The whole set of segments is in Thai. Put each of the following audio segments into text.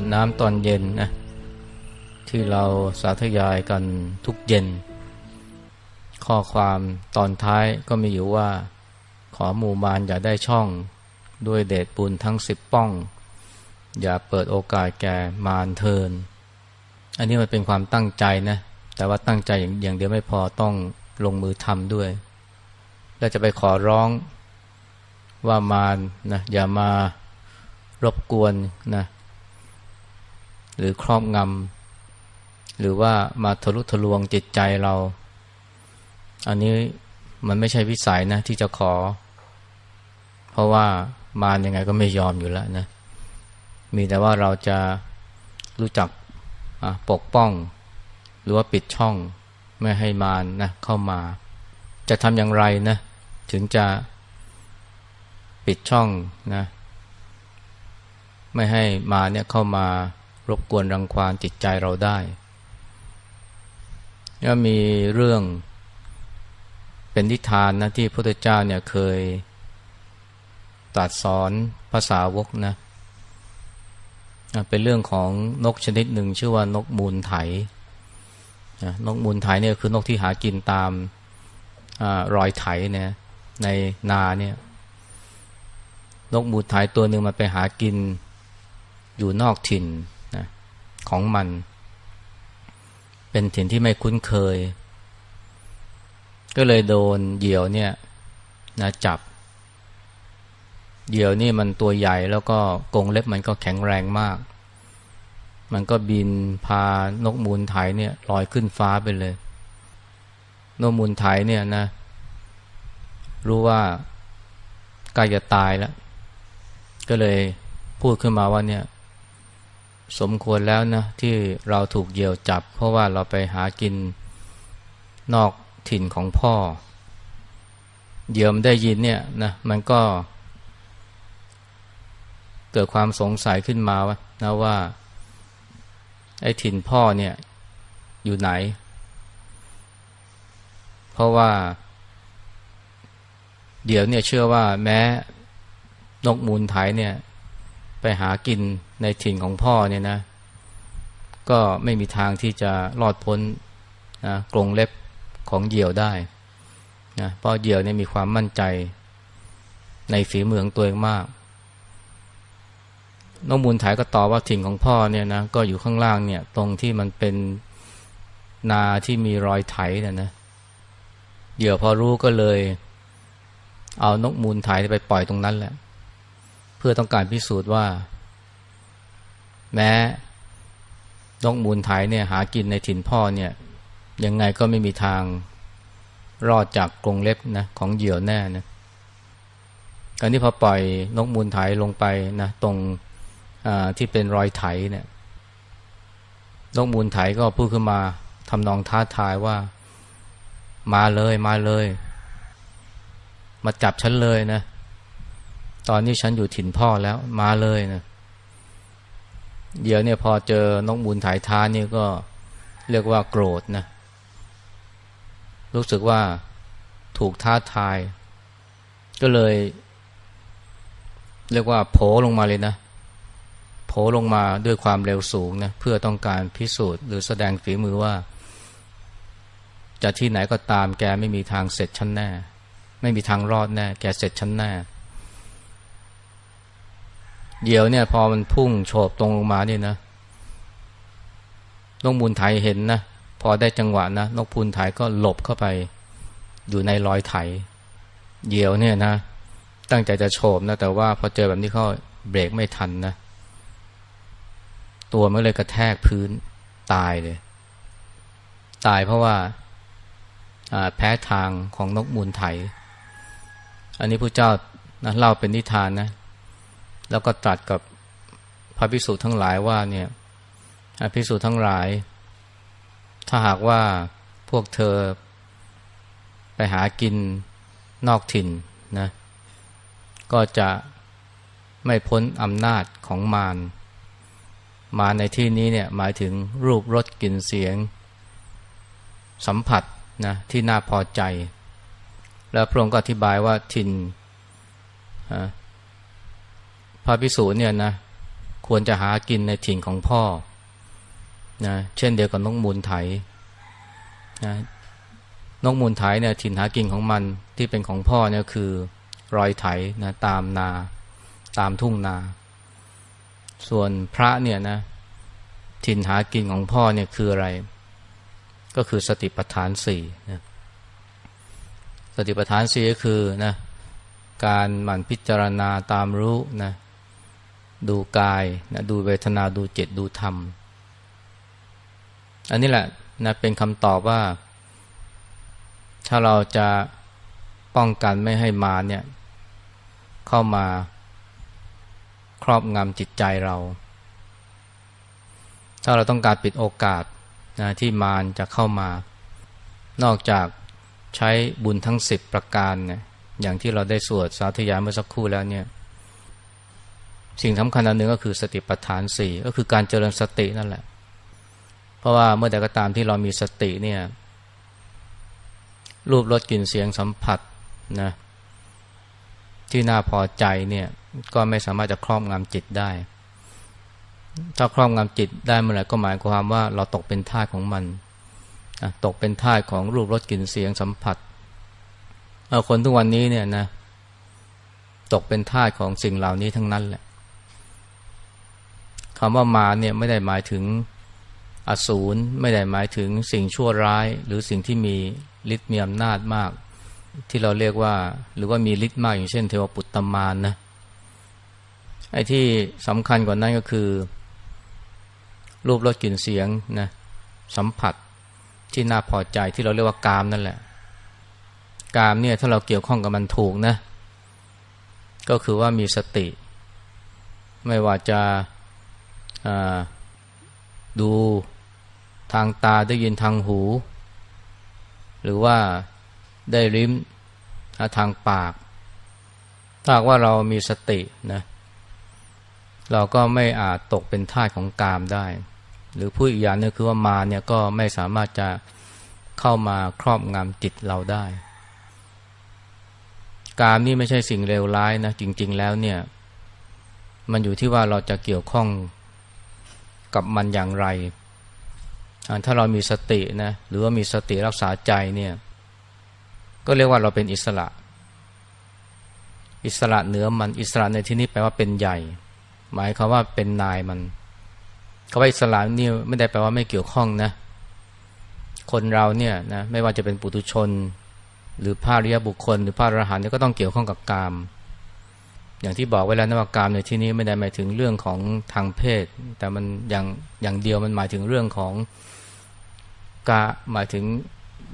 วดน้ำตอนเย็นนะที่เราสาธยายกันทุกเย็น ข้อความตอนท้ายก็มีอยู่ว่า ขอหมู่มารอย่าได้ช่องด้วยเดชบุญทั้งสิบป้อง อย่าเปิดโอกาสแก่มารเทิน อันนี้มันเป็นความตั้งใจนะ แต่ว่าตั้งใจอย่างเดียวไม่พอต้องลงมือทำด้วย แล้วจะไปขอร้องว่ามารนะอย่ามารบกวนนะ หรือครอบงำหรือว่ามาทะลุทะลวงจิตใจเรา อันนี้มันไม่ใช่วิสัยนะที่จะขอ เพราะว่ามารยังไงก็ไม่ยอมอยู่แล้วนะ มีแต่ว่าเราจะรู้จักปกป้อง หรือว่าปิดช่องไม่ให้มารนะเข้ามา จะทำอย่างไรนะ ถึงจะปิดช่องนะ ไม่ให้มาเนี่ยเข้ามา รบกวนรังควานจิตใจเราได้ก็มีเรื่องเป็นนิทานนะที่พระพุทธเจ้าเนี่ยเคยตรัสสอนภาษาวกนะเป็นเรื่องของนกชนิดหนึ่งชื่อว่านกมูลไถนกมูลไถเนี่ยคือนกที่หากินตามอรอยไถเนี่ยในนาเนี่ยนกมูลไถตัวหนึ่งมันไปหากินอยู่นอกถิ่น ของมัน เป็นถิ่นที่ไม่คุ้นเคย ก็เลยโดนเหยี่ยวเนี่ยนะจับ เหยี่ยวนี่มันตัวใหญ่แล้วก็กรงเล็บมันก็แข็งแรงมาก มันก็บินพานกมูลไถเนี่ยลอยขึ้นฟ้าไปเลย นกมูลไถเนี่ยนะ รู้ว่าใกล้จะตายแล้ว ก็เลยพูดขึ้นมาว่าเนี่ย สมควรแล้วนะที่เราถูกเหยี่ยวจับ เพราะว่าเราไปหากินนอกถิ่นของพ่อ เหยี่ยมได้ยินเนี่ยนะมันก็ เกิดความสงสัยขึ้นมาว่านะว่า ไอ้ถิ่นพ่อเนี่ยอยู่ไหน เพราะว่า เดี๋ยวเนี่ยเชื่อว่าแม้นกมูลไถเนี่ย ไปหากินในถิ่นของพ่อเนี่ยนะ ก็ไม่มีทางที่จะรอดพ้นนะกรงเล็บของเหยี่ยวได้นะเพราะเหยี่ยวเนี่ยมีความมั่นใจในฝีมือของตัวเองมากนกมูลไถก็ตอบว่าถิ่นของพ่อเนี่ยนะก็อยู่ข้างล่างเนี่ย ตรงที่มันเป็นนาที่มีรอยไถเนี่ยนะเหยี่ยวพอรู้ก็เลย เอานกมูลไถไปปล่อยตรงนั้นแหละ เพื่อต้องการพิสูจน์ว่า แม้นกมูลไถเนี่ยหากินในถิ่นพ่อเนี่ยยังไงก็ไม่มีทางรอดจากกรงเล็บนะของเหยี่ยวแน่นะการที่พอปล่อยนกมูลไถลงไปนะตรงที่เป็นรอยไถเนี่ยนกมูลไถก็พูดขึ้นมาทำนองท้าทายว่า มาเลยมาเลย มาจับฉันเลยนะ ตอนนี้ฉันอยู่ถิ่นพ่อแล้วมาเลยนะเดี๋ยวเนี่ยพอเจอนกมูลไถท้านี่ก็เรียกว่าโกรธนะ รู้สึกว่าถูกท้าทาย ก็เลย เรียกว่าโผลงมาเลยนะโผลงมาด้วยความเร็วสูงนะเพื่อต้องการพิสูจน์หรือแสดงฝีมือว่า จะที่ไหนก็ตามแกไม่มีทางเสร็จชั้นแน่ ไม่มีทางรอดแน่ แกเสร็จชั้นแน่ เดี๋ยวเนี่ยพอมันพุ่งโฉบตรงลงมาเนี่ยนะนกมูลไถเห็นนะพอได้จังหวะนะนกพูนไถก็หลบเข้าไป อยู่ในรอยไถเดี๋ยวเนี่ยนะ ตั้งใจจะโฉบนะแต่ว่าพอเจอแบบนี้เขาเบรกไม่ทันนะตัวมันเลยกระแทกพื้นตายเลย ตายเพราะว่าแพ้ทางของนกมูลไถ อันนี้พระเจ้านะเล่าเป็นนิทานนะ แล้วก็ตรัสกับพระภิกษุทั้งหลายว่าเนี่ยพระภิกษุทั้งหลาย ถ้าหากว่าพวกเธอไปหากินนอกถิ่นนะก็จะไม่พ้นอำนาจของมารมาในที่นี้เนี่ยหมายถึงรูปรสกลิ่นเสียง สัมผัสนะที่น่าพอใจ แล้วพระองค์ก็อธิบายว่าทิน พระพิสูจน์เนี่ยนะควรจะหากินในถิ่นของพ่อนะเช่นเดียวกับนกมูลไถนะนกมูลไถเนี่ยถิ่นหากินของมันที่เป็นของพ่อเนี่ยคือรอยไถนะตามนาตามทุ่งนา ส่วนพระเนี่ยนะถิ่นหากินของพ่อเนี่ยคืออะไร ก็คือสติปัฏฐานสี่นะสติปัฏฐานสี่ก็คือนะการหมั่นพิจารณาตามรู้นะ ดูกายนะดูเวทนาดูจิตดูธรรม อันนี้แหละนะเป็นคำตอบว่า ถ้าเราจะป้องกันไม่ให้มาเนี่ยเข้ามาครอบงำจิตใจเรา ถ้าเราต้องการปิดโอกาสนะที่มารจะเข้ามา นอกจากใช้บุญทั้งสิบประการเนี่ยอย่างที่เราได้สวดสาธยายเมื่อสักครู่แล้วเนี่ย สิ่งสำคัญอันหนึ่งก็คือสติปัฏฐานสี่ก็คือการเจริญสตินั่นแหละ เพราะว่าเมื่อใดก็ตามที่เรามีสติเนี่ยรูปรสกลิ่นเสียงสัมผัสนะที่น่าพอใจเนี่ยก็ไม่สามารถจะครอบงำจิตได้ ถ้าครอบงำจิตได้เมื่อไหร่ก็หมายความว่าเราตกเป็นทาของมัน ตกเป็นทาของรูปรสกลิ่นเสียงสัมผัสคนทุกวันนี้เนี่ยนะตกเป็นทาของสิ่งเหล่านี้ทั้งนั้นแหละ คำว่ามาเนี่ยไม่ได้หมายถึงอสูรไม่ได้หมายถึงสิ่งชั่วร้าย หรือสิ่งที่มีฤทธิ์มีอำนาจมาก ที่เราเรียกว่า หรือว่ามีฤทธิ์มากอย่างเช่น เทวปุตตมานนะไอ้ที่สำคัญกว่านั้นก็คือ รูปรสกลิ่นเสียงนะสัมผัสที่น่าพอใจที่เราเรียกว่ากามนั่นแหละ กามเนี่ยถ้าเราเกี่ยวข้องกับมันถูกนะ ก็คือว่ามีสติ ไม่ว่าจะ ดูทางตาได้ยินทางหู หรือว่าได้ลิ้มทางปาก ถ้าว่าเรามีสตินะเราก็ไม่อาจตกเป็นทาสของกามได้ หรือผู้อีกอย่างนึงคือว่ามาเนี่ยก็ไม่สามารถจะเข้ามาครอบงำจิตเราได้ กามนี่ไม่ใช่สิ่งเลวร้ายนะจริง ๆ แล้วเนี่ย มันอยู่ที่ว่าเราจะเกี่ยวข้อง กับมันอย่างไร ถ้าเรามีสตินะหรือว่ามีสติรักษาใจเนี่ยก็เรียกว่าเราเป็นอิสระ อิสระเหนือมันอิสระในที่นี้แปลว่าเป็นใหญ่ หมายความว่าเป็นนายมันคำว่าอิสระนี่ไม่ได้แปลว่าไม่เกี่ยวข้องนะ คนเราเนี่ยนะไม่ว่าจะเป็นปุถุชน หรือภาริยบุคคล หรือพระอรหันต์ก็ต้องเกี่ยวข้องกับกาม อย่างที่บอกไว้แล้วนว่ากามในที่นี้ไม่ได้หมายถึงเรื่องของทางเพศ แต่มันอย่างอย่างเดียวมันหมายถึงเรื่องของกาหมายถึง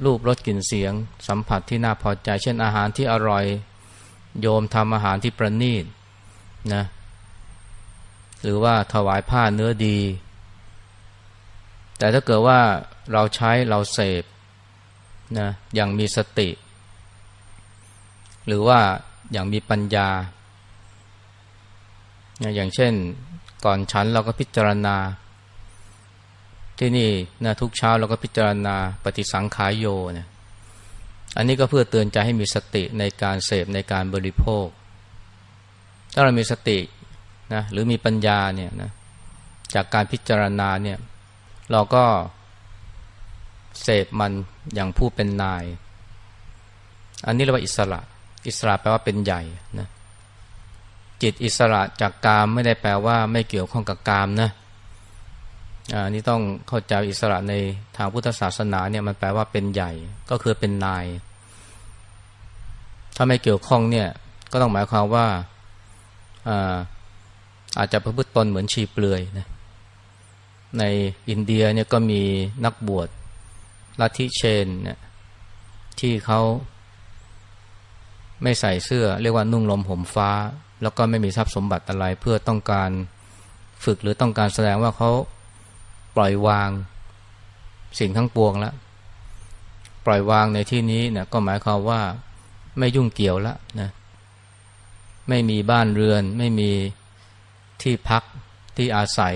รูปรสกลิ่นเสียง สัมผัสที่น่าพอใจ เช่นอาหารที่อร่อยโยมทำอาหารที่ประณีตนะหรือว่าถวายผ้าเนื้อดี แต่ถ้าเกิดว่าเราใช้เราเสพนะอย่างมีสติ หรือว่าอย่างมีปัญญา อย่างเช่นก่อนฉันเราก็พิจารณา ที่นี่นะทุกเช้าเราก็พิจารณาปฏิสังขายโยเนี่ยอันนี้ก็เพื่อเตือนใจให้มีสติในการเสพในการบริโภค ถ้าเรามีสตินะหรือมีปัญญาเนี่ยนะจากการพิจารณาเนี่ยเราก็เสพมันอย่างผู้เป็นนาย อันนี้เรียกว่าอิสระ อิสระแปลว่าเป็นใหญ่นะ จิตอิสระจากกามไม่ได้แปลว่าไม่เกี่ยวข้องกับกามนะอันนี้ต้องเข้าใจอิสระในทางพุทธศาสนาเนี่ยมันแปลว่าเป็นใหญ่ก็คือเป็นนาย ถ้าไม่เกี่ยวข้องเนี่ยก็ต้องหมายความว่าอาอาจจะประพฤติตนเหมือนชีเปลือยนะในอินเดียเนี่ยก็มีนักบวชลัทธิเชนเนี่ยที่เขาไม่ใส่เสื้อ เรียกว่านุ่งลมห่มฟ้า แล้วก็ไม่มีทรัพย์สมบัติอะไรเพื่อต้องการฝึกหรือต้องการแสดงว่าเขาปล่อยวางสิ่งทั้งปวงแล้วปล่อยวางในที่นี้นี่ยก็หมายความว่าไม่ยุ่งเกี่ยวแล้วนะไม่มีบ้านเรือน ไม่มีที่พักที่อาศัย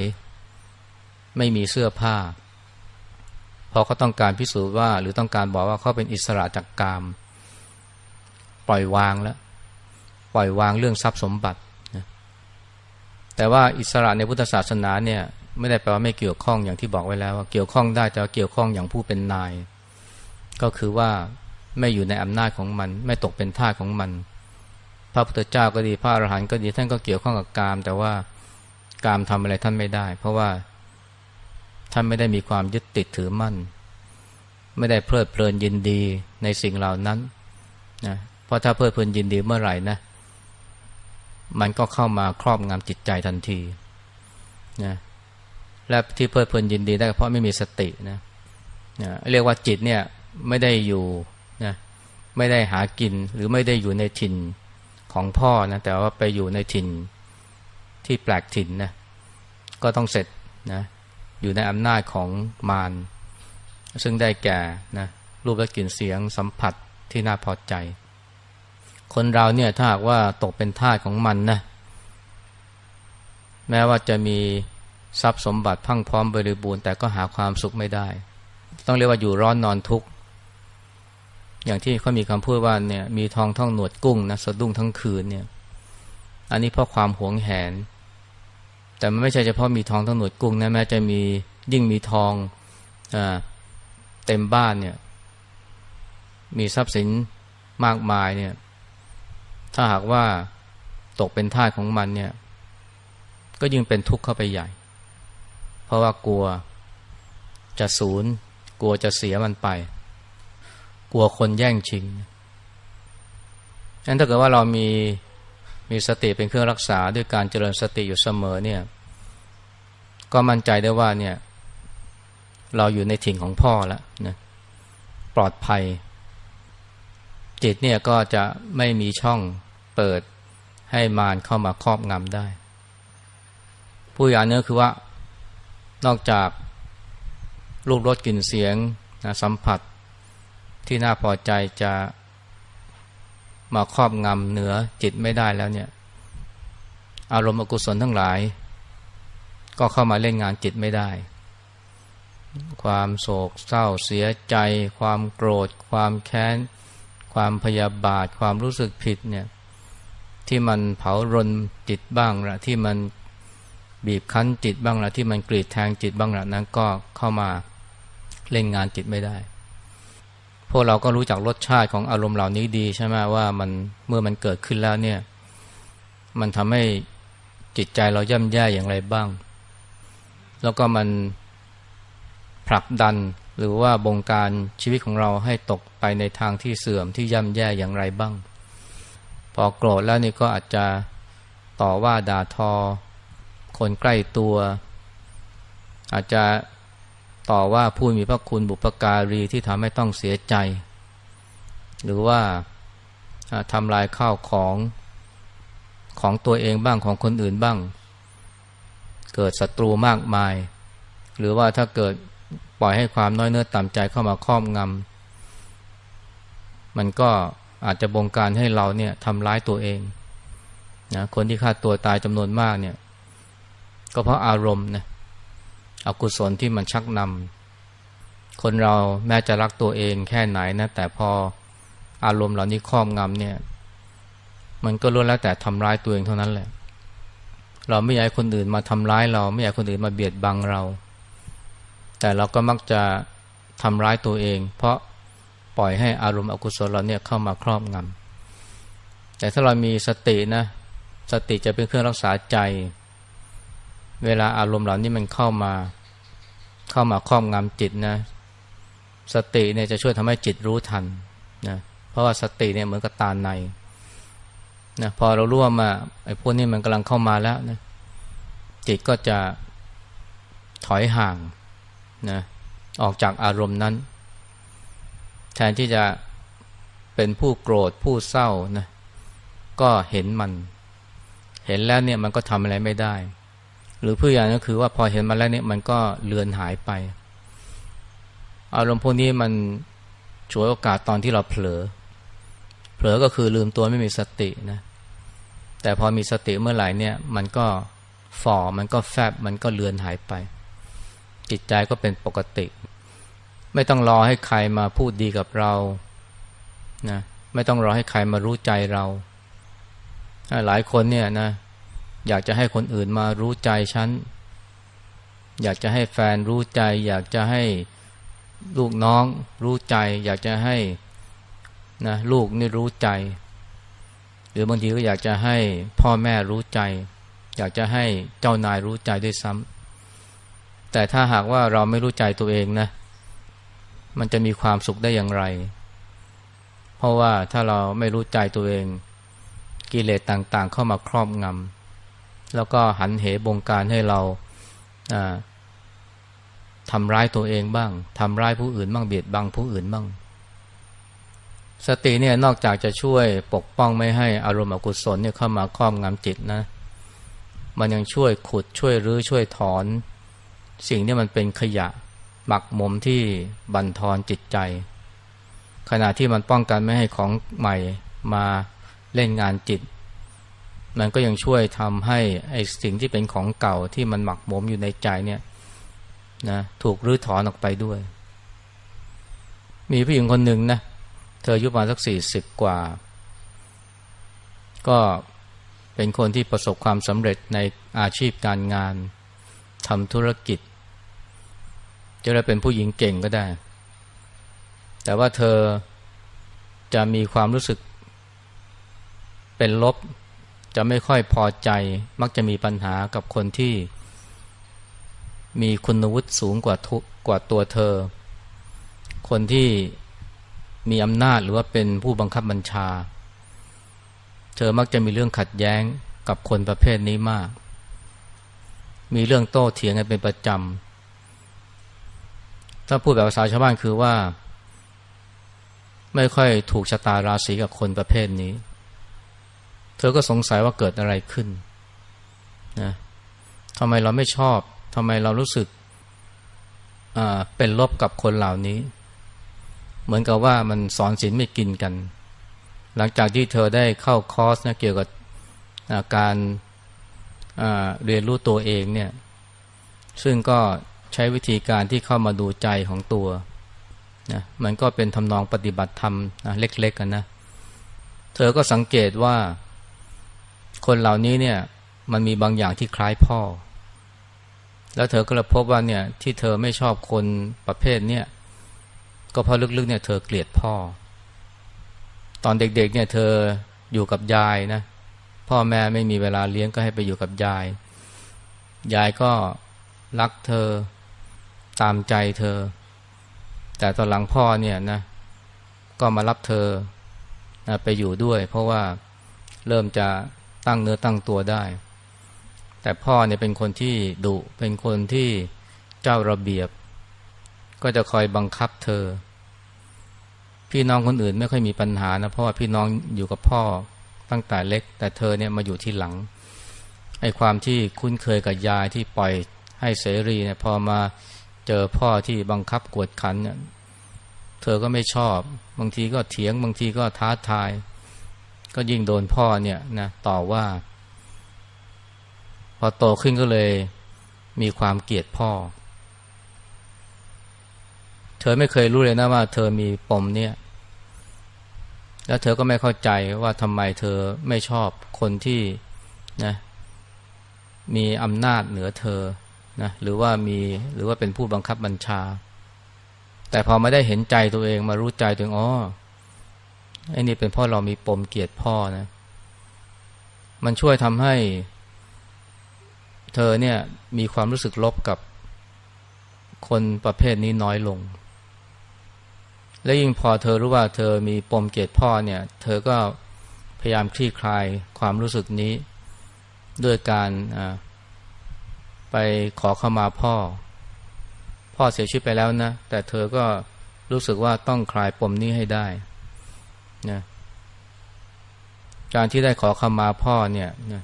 ไม่มีเสื้อผ้าเพราะเขาต้องการพิสูจน์ว่า หรือต้องการบอกว่าเขาเป็นอิสระจากกาม ปล่อยวางแล้ว ปล่อยวางเรื่องทรัพย์สมบัตินะแต่ว่าอิสระในพุทธศาสนาเนี่ยไม่ได้แปลว่าไม่เกี่ยวข้องอย่างที่บอกไว้แล้วว่าเกี่ยวข้องได้แต่เกี่ยวข้องอย่างผู้เป็นนาย ก็คือว่าไม่อยู่ในอำนาจของมัน ไม่ตกเป็นทาสของมัน พระพุทธเจ้าก็ดีพระอรหันต์ก็ดีท่านก็เกี่ยวข้องกับกาม แต่ว่ากามทำอะไรท่านไม่ได้ เพราะว่าท่านไม่ได้มีความยึดติดถือมั่น ไม่ได้เพลิดเพลินยินดีในสิ่งเหล่านั้นนะเพราะถ้าเพลิดเพลินยินดีเมื่อไหร่นะ มันก็เข้ามาครอบงำจิตใจทันทีนะและที่เพลิดเพลินยินดีได้เพราะไม่มีสตินะนะเรียกว่าจิตเนี่ยไม่ได้อยู่นะไม่ได้หากินหรือไม่ได้อยู่ในถิ่นของพ่อนะแต่ว่าไปอยู่ในถิ่นที่แปลกถิ่นนะก็ต้องเสร็จนะอยู่ในอำนาจของมารซึ่งได้แก่นะรูปและกลิ่นเสียงสัมผัสที่น่าพอใจ คนเราเนี่ยถ้าหากว่าตกเป็นทาสของมันนะแม้ว่าจะมีทรัพย์สมบัติพังพร้อมบริบูรณ์แต่ก็หาความสุขไม่ได้ ต้องเรียกว่าอยู่ร้อนนอนทุกข์อย่างที่เขามีคำพูดว่าเนี่ยมีทองท่องหนวดกุ้งนะสะดุ้งทั้งคืนเนี่ย อันนี้เพราะความหวงแหน แต่มันไม่ใช่เฉพาะมีทองท่องหนวดกุ้งนะแม้จะมียิ่งมีทองอ่าเต็มบ้านเนี่ย มีทรัพย์สินมากมายเนี่ย ถ้าหากว่าตกเป็นทาสของมันเนี่ย ก็ยิ่งเป็นทุกข์เข้าไปใหญ่ เพราะว่ากลัวจะสูญกลัวจะเสียมันไป กลัวคนแย่งชิงฉะนั้นถ้าเกิดว่าเรามีมีสติเป็นเครื่องรักษาด้วยการเจริญสติอยู่เสมอเนี่ย ก็มั่นใจได้ว่าเนี่ย เราอยู่ในถิ่นของพ่อแล้วนะปลอดภัย จิตเนี่ยก็จะไม่มีช่องเปิดให้มารเข้ามาครอบงำได้ ผู้อย่างนี้คือว่า นอกจากรูปรสกลิ่นเสียงนะสัมผัสที่น่าพอใจจะมาครอบงำเหนือจิตไม่ได้แล้วเนี่ย อารมณ์อกุศลทั้งหลาย ก็เข้ามาเล่นงานจิตไม่ได้ ความโศกเศร้าเสียใจ ความโกรธ ความแค้น ความพยาบาท ความรู้สึกผิดเนี่ยที่มันเผารนจิตบ้างละที่มันบีบคั้นจิตบ้างละที่มันกรีดแทงจิตบ้างละนั้นก็เข้ามาเล่นงานจิตไม่ได้ พวกเราก็รู้จักรสชาติของอารมณ์เหล่านี้ดีใช่ไหมว่ามันเมื่อมันเกิดขึ้นแล้วเนี่ยมันทำให้จิตใจเราย่ำแย่อย่างไรบ้าง แล้วก็มันผลักดัน หรือว่าบงการชีวิตของเราให้ตกไปในทางที่เสื่อมที่ย่ำแย่อย่างไรบ้าง พอโกรธแล้วนี่ก็อาจจะต่อว่าด่าทอ คนใกล้ตัว อาจจะต่อว่าผู้มีพระคุณบุปการีที่ทำให้ต้องเสียใจ หรือว่าทำลายข้าวของของตัวเองบ้างของคนอื่นบ้าง เกิดศัตรูมากมาย หรือว่าถ้าเกิด ปล่อยให้ความน้อยเนื้อต่ำใจเข้ามาครอบงำมันก็อาจจะบงการให้เราเนี่ยทำร้ายตัวเองนะคนที่ฆ่าตัวตายจำนวนมากเนี่ย ก็เพราะอารมณ์นะอกุศลที่มันชักนำคนเราแม้จะรักตัวเองแค่ไหนนะ แต่พออารมณ์เหล่านี้ครอบงำเนี่ย มันก็ล้วนแล้วแต่ทำร้ายตัวเองเท่านั้นแหละ เราไม่อยากคนอื่นมาทำร้ายเรา ไม่อยากคนอื่นมาเบียดบังเรา แต่เราก็มักจะทำร้ายตัวเอง เพราะปล่อยให้อารมณ์อกุศลเราเนี่ยเข้ามาครอบงำแต่ถ้าเรามีสตินะสติจะเป็นเครื่องรักษาใจ เวลาอารมณ์เหล่านี้มันเข้ามาเข้ามาครอบงำจิตนะสติเนี่ยจะช่วยทำให้จิตรู้ทันนะเพราะว่าสติเนี่ยเหมือนกับตาในนะพอเรารู้ว่ามาไอ้พวกนี้มันกำลังเข้ามาแล้วนะจิตก็จะถอยห่าง นะออกจากอารมณ์นั้น แทนที่จะเป็นผู้โกรธผู้เศร้านะก็เห็นมัน เห็นแล้วเนี่ยมันก็ทำอะไรไม่ได้ หรือเพื่ออย่างก็คือว่าพอเห็นมาแล้วเนี่ยมันก็เลือนหายไป อารมณ์พวกนี้มันฉวยโอกาสตอนที่เราเผลอ เผลอก็คือลืมตัวไม่มีสตินะ แต่พอมีสติเมื่อไหร่เนี่ย มันก็ฝ่อมันก็แฟบมันก็เลือนหายไป จิตใจก็เป็นปกติ ไม่ต้องรอให้ใครมาพูดดีกับเรานะไม่ต้องรอให้ใครมารู้ใจเรา หลายคนเนี่ยนะอยากจะให้คนอื่นมารู้ใจฉัน อยากจะให้แฟนรู้ใจ อยากจะให้ลูกน้องรู้ใจ อยากจะให้นะลูกนี่รู้ใจ หรือบางทีก็อยากจะให้พ่อแม่รู้ใจ อยากจะให้เจ้านายรู้ใจด้วยซ้ำ แต่ถ้าหากว่าเราไม่รู้ใจตัวเองนะ มันจะมีความสุขได้อย่างไร เพราะว่าถ้าเราไม่รู้ใจตัวเอง กิเลสต่างๆ เข้ามาครอบงำแล้วก็หันเหบงการให้เราทำร้ายตัวเองบ้างทำร้ายผู้อื่นบ้างเบียดบังผู้อื่นบ้าง สติเนี่ยนอกจากจะช่วยปกป้องไม่ให้อารมณ์อกุศลเนี่ยเข้ามาครอบงำจิตนะ มันยังช่วยขุดช่วยรื้อช่วยถอน สิ่งที่มันเป็นขยะหมักหมมที่บั่นทอนจิตใจ ขณะที่มันป้องกันไม่ให้ของใหม่มาเล่นงานจิต มันก็ยังช่วยทำให้ไอ้สิ่งที่เป็นของเก่าที่มันหมักหมมอยู่ในใจเนี่ยนะถูกรื้อถอนออกไปด้วย มีผู้หญิงคนหนึ่งนะเธออายุประมาณสักสี่สิบกว่า ก็เป็นคนที่ประสบความสำเร็จในอาชีพการงานทำธุรกิจ จะได้เป็นผู้หญิงเก่งก็ได้ แต่ว่าเธอจะมีความรู้สึกเป็นลบ จะไม่ค่อยพอใจ มักจะมีปัญหากับคนที่ มีคุณวุฒิสูงกว่าทุกว่าตัวเธอ คนที่มีอำนาจหรือว่าเป็นผู้บังคับบัญชา เธอมักจะมีเรื่องขัดแย้งกับคนประเภทนี้มาก มีเรื่องโต้เถียงกันเป็นประจำ ถ้าพูดแบบภาษาชาวบ้านคือว่า ไม่ค่อยถูกชะตาราศีกับคนประเภทนี้ เธอก็สงสัยว่าเกิดอะไรขึ้นนะทำไมเราไม่ชอบทำไมเรารู้สึกเป็นลบกับคนเหล่านี้ เหมือนกับว่ามันสอนศีลไม่กินกัน หลังจากที่เธอได้เข้าคอร์สนะเกี่ยวกับการเรียนรู้ตัวเองเนี่ย ซึ่งก็ ใช้วิธีการที่เข้ามาดูใจของตัวนะมันก็เป็นทำนองปฏิบัติธรรมนะเล็ก ๆกันนะ เธอก็สังเกตว่า คนเหล่านี้เนี่ย มันมีบางอย่างที่คล้ายพ่อ แล้วเธอก็เลยพบว่าเนี่ย ที่เธอไม่ชอบคนประเภทเนี่ย ก็เพราะลึกๆเนี่ยเธอเกลียดพ่อ ตอนเด็กๆเนี่ย เธออยู่กับยายนะ พ่อแม่ไม่มีเวลาเลี้ยงก็ให้ไปอยู่กับยาย ยายก็รักเธอ ตามใจเธอ แต่ตอนหลังพ่อเนี่ยนะก็มารับเธอนะไปอยู่ด้วย เพราะว่าเริ่มจะตั้งเนื้อตั้งตัวได้ แต่พ่อเนี่ยเป็นคนที่ดุเป็นคนที่เจ้าระเบียบ ก็จะคอยบังคับเธอ พี่น้องคนอื่นไม่ค่อยมีปัญหานะเพราะว่าพี่น้องอยู่กับพ่อตั้งแต่เล็ก แต่เธอเนี่ยมาอยู่ที่หลังไอ้ความที่คุ้นเคยกับยายที่ปล่อยให้เสรีเนี่ยพอมา เจอพ่อที่บังคับกวดขันเนี่ยเธอก็ไม่ชอบ บางทีก็เถียง บางทีก็ท้าทาย ก็ยิ่งโดนพ่อเนี่ยนะต่อว่า พอโตขึ้นก็เลยมีความเกลียดพ่อ เธอไม่เคยรู้เลยนะว่า เธอมีปมเนี่ย แล้วเธอก็ไม่เข้าใจว่าทำไมเธอไม่ชอบคนที่นะมีอำนาจเหนือเธอ นะหรือว่ามีหรือว่าเป็นผู้บังคับบัญชา แต่พอมาได้เห็นใจตัวเองมารู้ใจตัวเองอ๋อไอ้นี่เป็นพราะเรามีปมเกลียดพ่อนะ มันช่วยทำให้ เธอเนี่ยมีความรู้สึกลบกับคนประเภทนี้น้อยลง และยิ่งพอเธอรู้ว่าเธอมีปมเกลียดพ่อเนี่ย เธอก็พยายามคลี่คลายความรู้สึกนี้ ด้วยการ ไปขอเข้ามาพ่อ พ่อเสียชีวิตไปแล้วนะ แต่เธอก็รู้สึกว่าต้องคลายปมนี้ให้ได้นะการที่ได้ขอเข้ามาพ่อเนี่ยนะ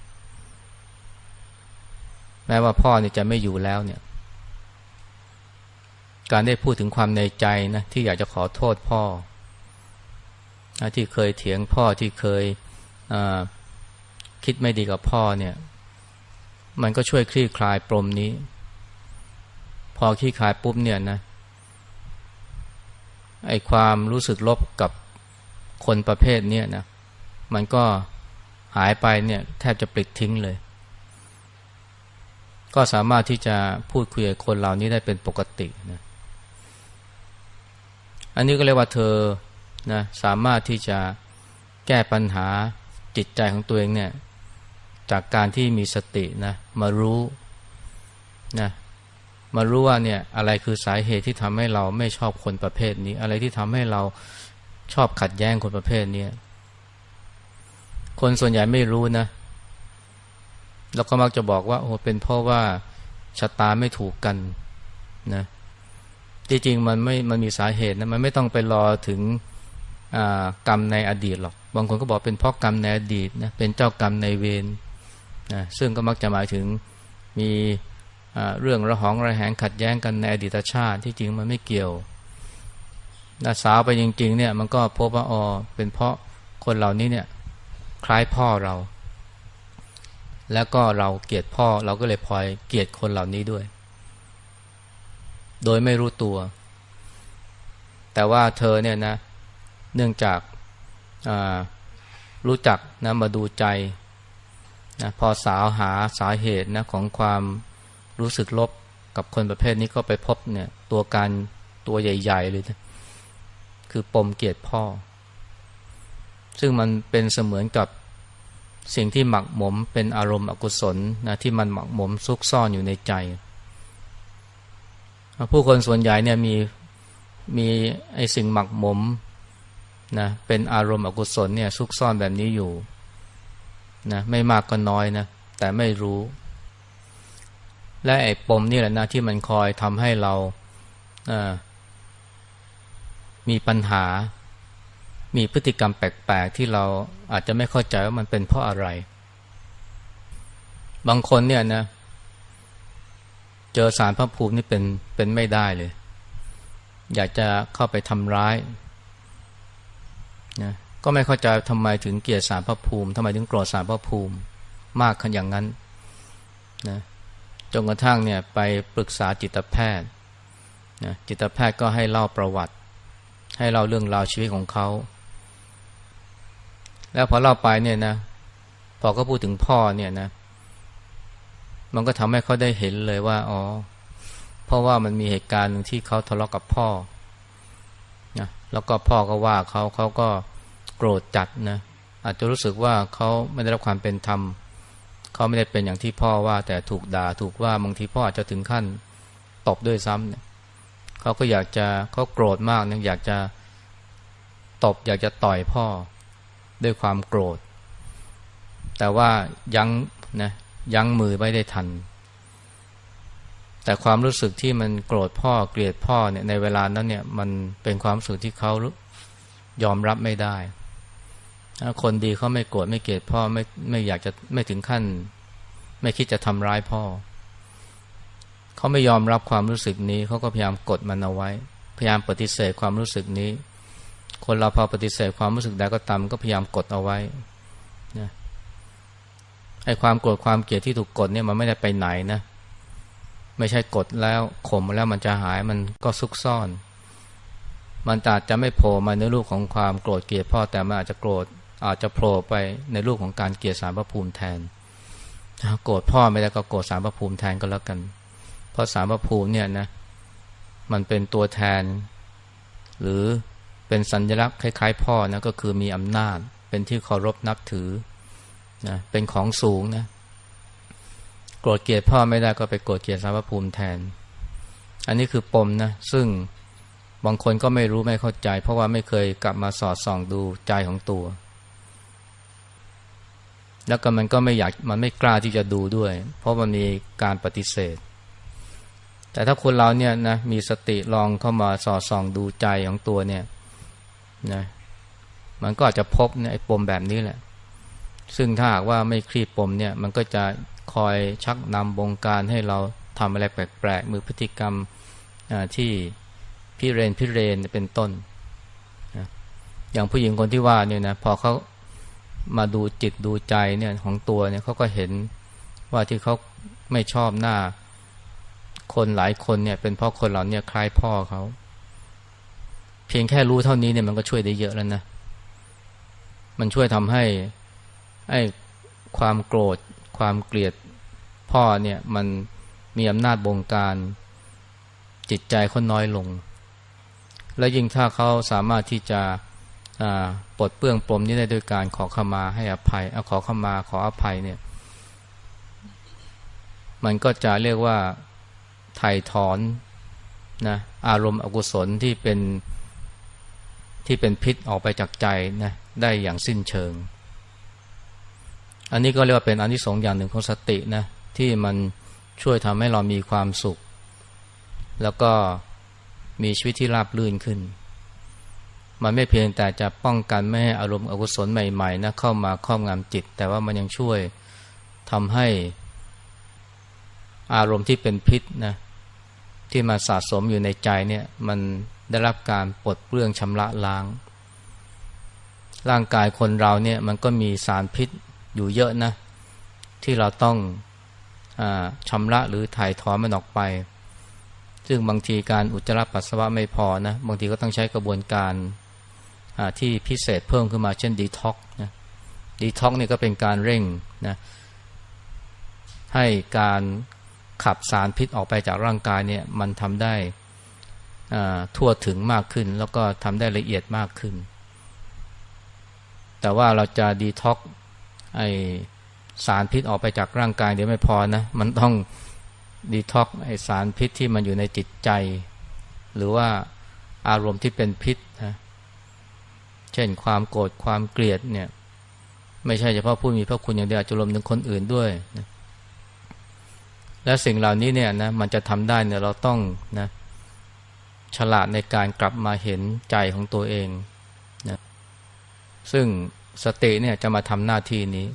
แม้ว่าพ่อเนี่ยจะไม่อยู่แล้วเนี่ย การได้พูดถึงความในใจนะที่อยากจะขอโทษพ่อที่เคยเถียงพ่อที่เคยคิดไม่ดีกับพ่อเนี่ย มันก็ช่วยคลี่คลายปรมนี้ พอคลี่คลายปุ๊บเนี่ยนะไอความรู้สึกลบกับคนประเภทนี้นะมันก็หายไปเนี่ยแทบจะปลิดทิ้งเลย ก็สามารถที่จะพูดคุยกับคนเหล่านี้ได้เป็นปกตินะอันนี้ก็เรียกว่าเธอนะสามารถที่จะแก้ปัญหาจิตใจของตัวเองเนี่ย จากการที่มีสตินะมารู้นะมารู้ว่าเนี่ยอะไรคือสาเหตุที่ทำให้เราไม่ชอบคนประเภทนี้ อะไรที่ทำให้เราชอบขัดแย้งคนประเภทนี้คนส่วนใหญ่ไม่รู้นะแล้วก็มักจะบอกว่าโอ้เป็นเพราะว่าชะตาไม่ถูกกันนะจริงๆมันไม่มันมีสาเหตุนะมันไม่ต้องไปรอถึงกรรมในอดีตหรอกบางคนก็บอกเป็นเพราะกรรมในอดีตนะเป็นเจ้ากรรมในเวร นะซึ่งก็มักจะหมายถึงมีเรื่องระหองระแหงขัดแย้งกันในอดีตชาติที่จริงมันไม่เกี่ยวนะสาวไปจริงๆเนี่ยมันก็พบว่าอ๋อเป็นเพราะคนเหล่านี้เนี่ยคล้ายพ่อเรา แล้วก็เราเกลียดพ่อเราก็เลยพลอยเกลียดคนเหล่านี้ด้วย โดยไม่รู้ตัว แต่ว่าเธอเนี่ยนะเนื่องจากรู้จักนะมาดูใจ นะพอสาวหาสาเหตุนะของความรู้สึกลบกับคนประเภทนี้ก็ไปพบเนี่ยตัวการตัวใหญ่ ๆ เลยนะคือปมเกียดพ่อ ซึ่งมันเป็นเสมือนกับสิ่งที่หมักหมมเป็นอารมณ์อกุศลนะที่มันหมักหมมซุกซ่อนอยู่ในใจ ผู้คนส่วนใหญ่เนี่ยมีมีไอสิ่งหมักหมมนะเป็นอารมณ์อกุศลเนี่ยซุกซ่อนแบบนี้อยู่ นะไม่มากก็น้อยนะแต่ไม่รู้ และไอ้ปมนี่แหละนะที่มันคอยทำให้เรามีปัญหา มีพฤติกรรมแปลกๆที่เราอาจจะไม่เข้าใจว่ามันเป็นเพราะอะไร บางคนเนี่ยนะ เจอสารพระภูมินี่เป็นเป็นไม่ได้เลย อยากจะเข้าไปทำร้ายนะ ก็ไม่เข้าใจทำไมถึงเกลียดสารพระภูมิทำไมถึงโกรธสารพระภูมิ มากขนาดอย่างนั้นนะจนกระทั่งเนี่ยไปปรึกษาจิตแพทย์นะจิตแพทย์ก็ให้เล่าประวัติ ให้เล่าเรื่องราวชีวิตของเขา แล้วพอเล่าไปเนี่ยนะพอก็พูดถึงพ่อเนี่ยนะ มันก็ทำให้เขาได้เห็นเลยว่าอ๋อเพราะว่ามันมีเหตุการณ์หนึ่งที่เขาทะเลาะกกับพ่อนะแล้วก็พ่อก็ว่าเขาเขาก็ โกรธจัดนะอาจจะรู้สึกว่าเขาไม่ได้รับความเป็นธรรมเขาไม่ได้เป็นอย่างที่พ่อว่า แต่ถูกด่าถูกว่าบางทีพ่ออาจจะถึงขั้นตบด้วยซ้ำเนี่ยเขาก็อยากจะเขาโกรธมากเนี่ยอยากจะตบอยากจะต่อยพ่อด้วยความโกรธ แต่ว่ายั้งนะยั้งมือไม่ได้ทัน แต่ความรู้สึกที่มันโกรธพ่อเกลียดพ่อเนี่ยในเวลานั้นเนี่ยมันเป็นความรู้สึกที่เขายอมรับไม่ได้ คนดีเขาไม่โกรธไม่เกลียดพ่อไม่ไม่อยากจะไม่ถึงขั้น ไม่คิดจะทำร้ายพ่อ เขาไม่ยอมรับความรู้สึกนี้เขาก็พยายามกดมันเอาไว้ พยายามปฏิเสธความรู้สึกนี้ คนเราพอปฏิเสธความรู้สึกใดก็ตามก็พยายามกดเอาไว้นะไอ้ความโกรธความเกลียดที่ถูกกดเนี่ยมันไม่ได้ไปไหนนะ ไม่ใช่กดแล้วข่มแล้วมันจะหายมันก็ซุกซ่อน มันอาจจะไม่โผล่มาในรูปของความโกรธเกลียดพ่อแต่มันอาจจะโกรธ อาจจะโผล่ไปในรูปของการเกลียดสารพระภูมิแทนโกรธพ่อไม่ได้ก็โกรธสารพระภูมิแทนก็แล้วกัน เพราะสารพระภูมิเนี่ยนะมันเป็นตัวแทน หรือเป็นสัญลักษณ์คล้าย ๆ พ่อนะก็คือมีอำนาจ เป็นที่เคารพนับถือนะเป็นของสูงนะโกรธเกลียดพ่อไม่ได้ก็ไปโกรธเกลียดสารพระภูมิแทน อันนี้คือปมนะซึ่งบางคนก็ไม่รู้ไม่เข้าใจ เพราะว่าไม่เคยกลับมาสอดส่องดูใจของตัว แล้วก็มันก็ไม่อยากมันไม่กล้าที่จะดูด้วย เพราะมันมีการปฏิเสธ แต่ถ้าคนเราเนี่ยนะมีสติลองเข้ามาสอดส่องดูใจของตัวเนี่ยนะมันก็อาจจะพบเนี่ยไอ้ปมแบบนี้แหละ ซึ่งถ้าหากว่าไม่คลี่ปมเนี่ย มันก็จะคอยชักนำบงการให้เราทำอะไรแปลกๆมือพฤติกรรมที่พิเรนพิเรนเป็นต้น อย่างผู้หญิงคนที่ว่าเนี่ยนะพอเขา มาดูจิตดูใจเนี่ยของตัวเนี่ยเขาก็เห็นว่าที่เขาไม่ชอบหน้า คนหลายคนเนี่ย เป็นเพราะคนเหล่านี้คล้ายพ่อเขา เพียงแค่รู้เท่านี้เนี่ยมันก็ช่วยได้เยอะแล้วนะ มันช่วยทำให้ไอ้ความโกรธ ความเกลียดพ่อเนี่ยมันมีอำนาจบงการจิตใจเขาน้อยลง และยิ่งถ้าเขาสามารถที่จะ ปลดเปื้องปลมนี้ได้ด้วยการขอขมาให้อภัยอขอขมาขออภัยเนี่ย มันก็จะเรียกว่าไถ่ถอนนะอารมณ์อกุศลที่เป็นที่เป็นพิษออกไปจากใจนะได้อย่างสิ้นเชิง อันนี้ก็เรียกว่าเป็นอันที่สองอย่างหนึ่งของสตินะที่มันช่วยทำให้เรามีความสุข แล้วก็มีชีวิตที่ราบรื่นขึ้น มันไม่เพียงแต่จะป้องกันไม่ให้อารมณ์อกุศลใหม่ๆนะเข้ามาครอบงำจิต แต่ว่ามันยังช่วยทำให้อารมณ์ที่เป็นพิษนะที่มาสะสมอยู่ในใจเนี่ยมันได้รับการปลดเปลื้องชำระล้าง ร่างกายคนเราเนี่ยมันก็มีสารพิษอยู่เยอะนะ ที่เราต้องอชำระหรือถ่ายถอนมันออกไป ซึ่งบางทีการอุจจาระปัสสาวะไม่พอนะ บางทีก็ต้องใช้กระบวนการ ที่พิเศษเพิ่มขึ้นมาเช่นดีท็อกนะดีท็อกนี่ก็เป็นการเร่งนะให้การขับสารพิษออกไปจากร่างกายเนี่ยมันทำได้ทั่วถึงมากขึ้น แล้วก็ทำได้ละเอียดมากขึ้น แต่ว่าเราจะดีท็อกไอสารพิษออกไปจากร่างกายเดี๋ยวไม่พอนะ มันต้องดีท็อกไอสารพิษที่มันอยู่ในจิตใจ หรือว่าอารมณ์ที่เป็นพิษนะ เช่นความโกรธความเกลียดเนี่ยไม่ใช่เฉพาะผู้มีพระคุณอย่างเดียวจะรวมถึงคนอื่นด้วยนะและสิ่งเหล่านี้เนี่ยนะมันจะทำได้เนี่ยเราต้องนะฉลาดในการกลับมาเห็นใจของตัวเองนะซึ่งสติเนี่ยจะมาทำหน้าที่นี้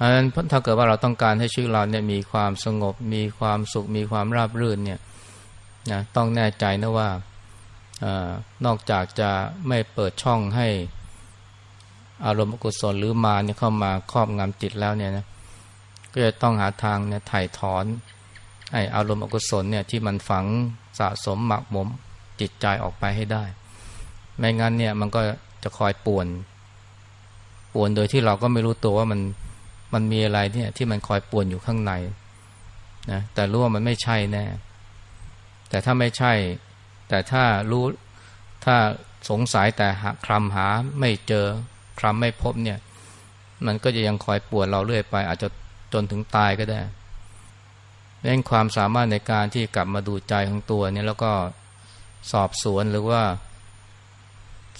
อันนั้นถ้าเกิดว่าเราต้องการให้ชีวิตเราเนี่ยมีความสงบ มีความสุข มีความราบรื่นเนี่ยนะต้องแน่ใจนะว่า อนอกจากจะไม่เปิดช่องให้อารมณ์อกุศลหรือมาเนี่ยเข้ามาครอบงำจิตแล้วเนี่ยนะก็จะต้องหาทางเนี่ยถ่ายถอนไออารมณ์อกุศลเนี่ยที่มันฝังสะสมหมักหมมจิตใจออกไปให้ได้ ไม่งั้นเนี่ยมันก็จะคอยป่วน ป่วนโดยที่เราก็ไม่รู้ตัวว่ามันมันมีอะไรเนี่ยที่มันคอยป่วนอยู่ข้างในนะแต่รู้ว่ามันไม่ใช่แน่แต่ถ้าไม่ใช่ แต่ถ้ารู้ถ้าสงสัยแต่หาคลำหาไม่เจอคลำไม่พบเนี่ย มันก็จะยังคอยปวนเราเรื่อยไป อาจจะจนถึงตายก็ได้เรื่องความสามารถในการที่กลับมาดูใจของตัวเนี่ยแล้วก็สอบสวนหรือว่า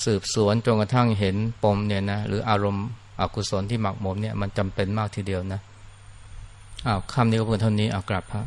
สืบสวนจนกระทั่งเห็นปมเนี่ยนะหรืออารมณ์อกุศลที่หมักหมมเนี่ยมันจำเป็นมากทีเดียวนะอ้าวคำนี้ก็เพียงเท่านี้เอากลับพระ